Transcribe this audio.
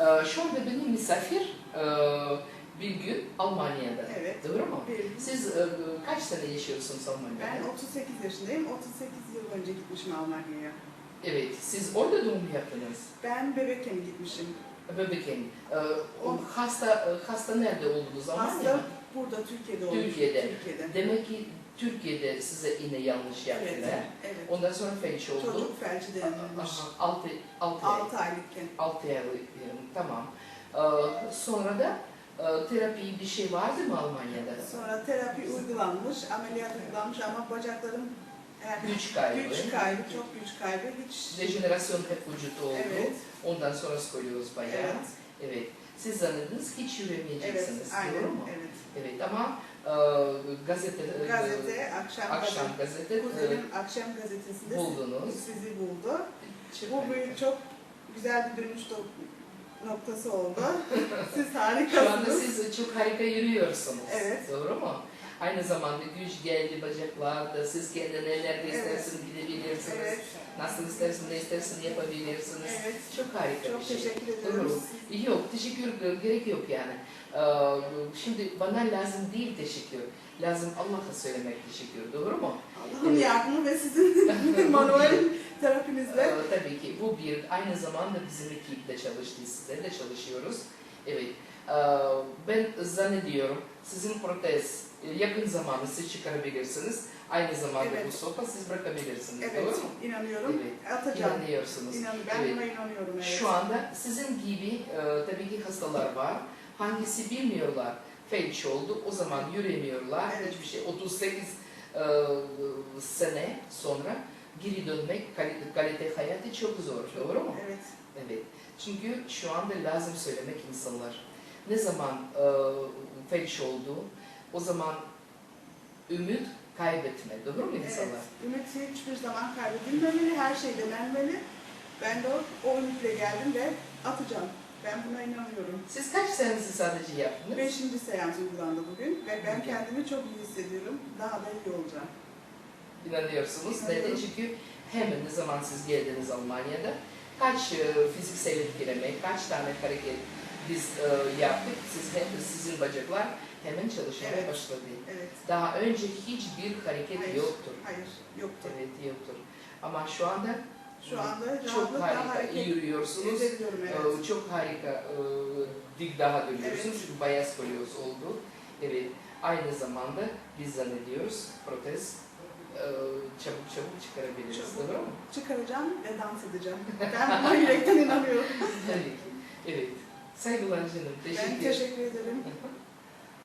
Ee, anda benim misafir e, bir gün Almanya'da. Evet. Doğru mu? Bir- Siz e, kaç sene yaşıyorsunuz Almanya'da? Ben 38 yaşındayım. 38 yıl önce gitmişim Almanya'ya. Evet. Siz orada doğum yaptınız. Ben bebekken gitmişim. Bebekken. Ee, o hasta e, hasta nerede oldunuz Almanya'da? Hasta burada Türkiye'de olmuş. Türkiye'de. Türkiye'de. Demek ki Türkiye'de size yine yanlış yaptılar. Evet. evet. Ondan sonra felç oldu. Çocuk felci denilmiş. 6 6 ay. 6 aylıkken. 6 ay tamam. Ee, sonra da e, terapi bir şey vardı mı Almanya'da? Sonra terapi uygulanmış, ameliyat uygulanmış ama bacaklarım yani Güç kaybı. güç kaybı, çok güç kaybı. Hiç Dejenerasyon hep vücut oldu. Evet. Ondan sonra skolyoz bayağı. Evet. Evet. Siz zannediniz hiç Evet, yürümeyeceksiniz. aynen. Doğru mu? Evet. Evet ama gazete, e, Gazete, akşam, akşam gazete. Kuzenim akşam gazetesinde buldunuz. sizi buldu. Çok Bu bir çok güzel bir dönüş nok- noktası oldu. Siz Şu anda harikasınız. siz çok harika yürüyorsunuz. Evet. Doğru mu? Aynı zamanda güç geldi bacaklarda. Siz kendi nerede Evet. isterseniz gidebilirsiniz. Evet, Nasıl istersin, ne istersin yapabilirsiniz. evet. Çok harika Çok bir şey. teşekkür Doğru. ediyoruz. Yok, teşekkür gerek yok yani. Ee, şimdi bana lazım değil teşekkür. Lazım Allah'a söylemek teşekkür. Doğru mu? Allah'ın Evet. yardımı ve sizin manuel terapinizle. Ee, tabii ki bu bir. Aynı zamanda bizim ekipte çalıştı, sizler de çalışıyoruz. Evet. Ee, ben zannediyorum sizin protez e, yakın zamanda siz çıkarabilirsiniz. Aynı zamanda Evet. bu sopa siz bırakabilirsiniz. Evet, Doğru mu? inanıyorum. Evet. Atacağım. İnanıyorsunuz. İnan, ben Evet. buna inanıyorum. Evet. Şu anda sizin gibi e, tabii ki hastalar var. Hangisi bilmiyorlar. Felç oldu. O zaman yürüyemiyorlar. Evet. Hiçbir şey. 38 e, sene sonra geri dönmek kalite, kalite hayatı çok zor. Doğru mu? Evet, Evet. Çünkü şu anda lazım söylemek insanlar. Ne zaman e, felç oldu, o zaman ümit kaybetme. Doğru mu evet. insanlar? Ümit hiçbir zaman kaybedilmemeli, her şey denenmeli. Ben de o, o ümitle geldim ve atacağım. Ben buna inanıyorum. Siz kaç senesi sadece yaptınız? Beşinci seans uygulandı bugün ve ben kendimi çok iyi hissediyorum. Daha da iyi olacağım. İnanıyorsunuz. Neden? Çünkü hemen ne zaman siz geldiniz Almanya'da kaç e, fiziksel etkileme, kaç tane hareket biz e, yaptık. Siz de sizin bacaklar hemen çalışmaya Evet. başladı. Evet. Daha önce hiçbir hareket Hayır. yoktur. Hayır, yoktu. Evet yoktur. Ama şu anda Şu anda çok harika hareket yürüyorsunuz. edebiliyorum. Evet. Çok harika e, dik daha dönüyorsunuz Evet. çünkü bayağı oldu. Evet. Aynı zamanda biz zannediyoruz protez e, çabuk çabuk çıkarabiliriz. Çabuk. Doğru mu? Çıkaracağım ve dans edeceğim. Ben buna yürekten inanıyorum. Tabii ki. Evet. Saygılar canım. Teşekkür Ben teşekkür ederim.